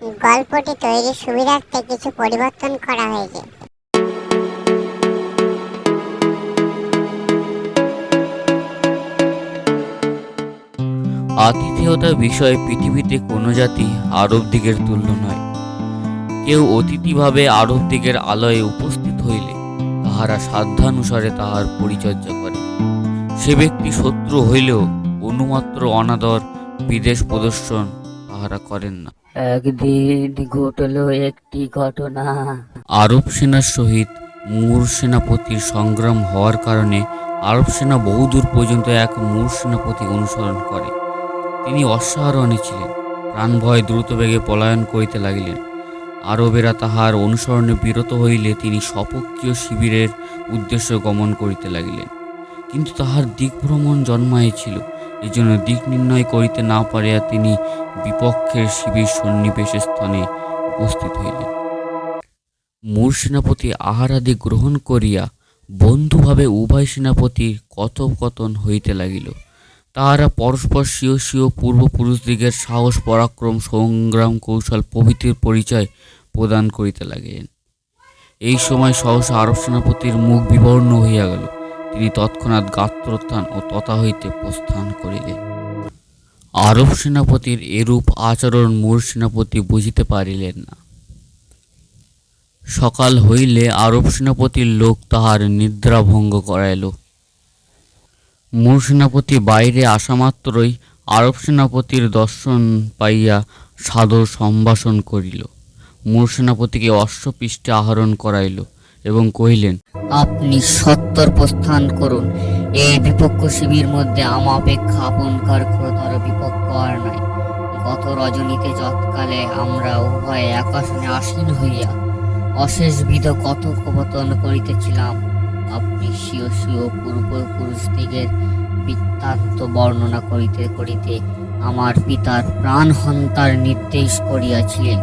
গল্পটি তৈরির সুবিধার্থে কিছু পরিবর্তন করা হয়েছে। আতিথেয়তার বিষয়ে পৃথিবীতে কোনো জাতি আরব দিগের তুল্য নয়। কেউ অতিথিভাবে আরব দিগের আলয়ে উপস্থিত হইলে তাহারা সাধ্যানুসারে তাহার পরিচর্যা করে। সে ব্যক্তি শত্রু হইলেও অনুমাত্র অনাদর, বিদেশ প্রদর্শন তাহারা করেন না। একদিন ঘটল একটি ঘটনা। আরব সেনার সহিত মুর সেনাপতির সংগ্রাম হওয়ার কারণে আরব সেনা বহুদূর পর্যন্ত এক মুর সেনাপতি অনুসরণ করে। তিনি অশ্বারোহণে ছিলেন প্রাণ ভয় দ্রুত বেগে পলায়ন করিতে লাগিলেন। আরবেরা তাহার অনুসরণে বিরত হইলে তিনি স্বপক্ষীয় শিবিরের উদ্দেশ্য গমন করিতে লাগিলেন। কিন্তু তাহার দিক ভ্রমণ জন্মাইছিল এই জন্য দিক নির্ণয় করিতে না পারিয়া তিনি বিপক্ষের শিবির সন্নিবেশ স্থানে উপস্থিত হইলেন। মূর সেনাপতি আহারাদি গ্রহণ করিয়া বন্ধুভাবে উভয় সেনাপতির কথোপকথন হইতে লাগিল। তাহারা পরস্পর স্বীয় স্বীয় পূর্বপুরুষদিগের সাহস, পরাক্রম, সংগ্রাম, কৌশল, প্রভৃতির পরিচয় প্রদান করিতে লাগিলেন। এই সময় সহসা আরব সেনাপতির মুখ বিবর্ণ হইয়া গেল। তিনি তৎক্ষণাৎ গাত্রোত্থান ও তথা হইতে প্রস্থান করিলেন। আরব সেনাপতির এরূপ আচরণ মূর সেনাপতি বুঝিতে পারিলেন না। সকাল হইলে আরব সেনাপতির লোক তাহার নিদ্রা ভঙ্গ করাইল। মূর সেনাপতি বাইরে আসা মাত্রই আরব সেনাপতির দর্শন পাইয়া সাদর সম্ভাষণ করিল। মূর সেনাপতিকে অশ্বপৃষ্ঠে আহরণ করাইল। এবং কহিলেন, আপনি সত্তর প্রস্থান করুন। এই বিপক্ষ শিবির মধ্যে আমা অপেক্ষা আপনকার ঘোরতর বিপক্ষ আর নাই গত রজনীতে যৎকালে আমরা উভয়ে আকাশনে আসীন হইয়া অশেষ বিধ কথোপকথন করিতেছিলাম। আপনি স্বীয় স্বীয় পূর্বপুরুষদিগের বৃত্তান্ত বর্ণনা করিতে করিতে আমার পিতার প্রাণ হন্তার নির্দেশ করিয়াছিলেন।